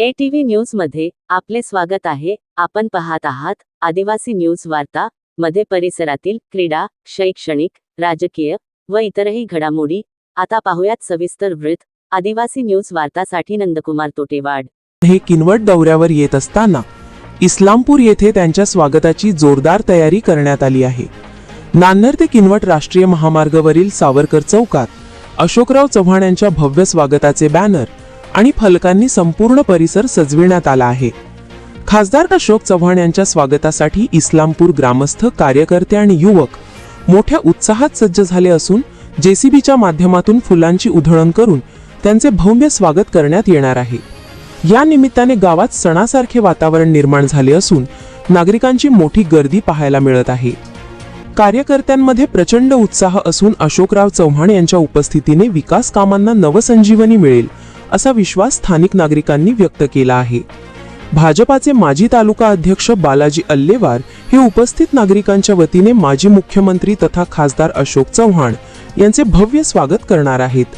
ए TV न्यूजमध्ये आपले स्वागत आहे. आपण पाहत आहात आदिवासी न्यूज वार्ता मध्ये परिसरातील क्रीडा शैक्षणिक राजकीय व इतरही घडामोडी. आता पाहुयात सविस्तर वृत्त. आदिवासी न्यूज वार्तासाठी नंदकुमार तोटेवाड. हे किनवट दौऱ्यावर येत असताना इस्लामपूर येथे त्यांच्या स्वागताची जोरदार तयारी करण्यात आली आहे. नान्नर ते किनवट राष्ट्रीय महामार्गावरील सावरकर चौकात अशोकराव चव्हाण यांच्या भव्य स्वागताचे बॅनर आणि फलकांनी संपूर्ण परिसर सजविण्यात आला आहे. खासदार अशोक चव्हाण यांच्या स्वागतासाठी इस्लामपूर ग्रामस्थ कार्यकर्ते आणि युवक मोठ्या उत्साहात सज्ज झाले असून जेसीबीच्या माध्यमातून फुलांची उधळण करून त्यांचे भव्य स्वागत करण्यात येणार आहे. या निमित्ताने गावात सणासारखे वातावरण निर्माण झाले असून नागरिकांची मोठी गर्दी पाहायला मिळत आहे. कार्यकर्त्यांमध्ये प्रचंड उत्साह असून अशोकराव चव्हाण यांच्या उपस्थितीने विकास कामांना नवसंजीवनी मिळेल. असा विश्वास स्थानिक नागरिकांनी व्यक्त केला आहे. भाजपाचे माजी तालुका अध्यक्ष बालाजी अल्लेवार हे उपस्थित नागरिकांच्या वतीने माजी मुख्यमंत्री तथा खासदार अशोक चव्हाण यांचे भव्य स्वागत करणार आहेत.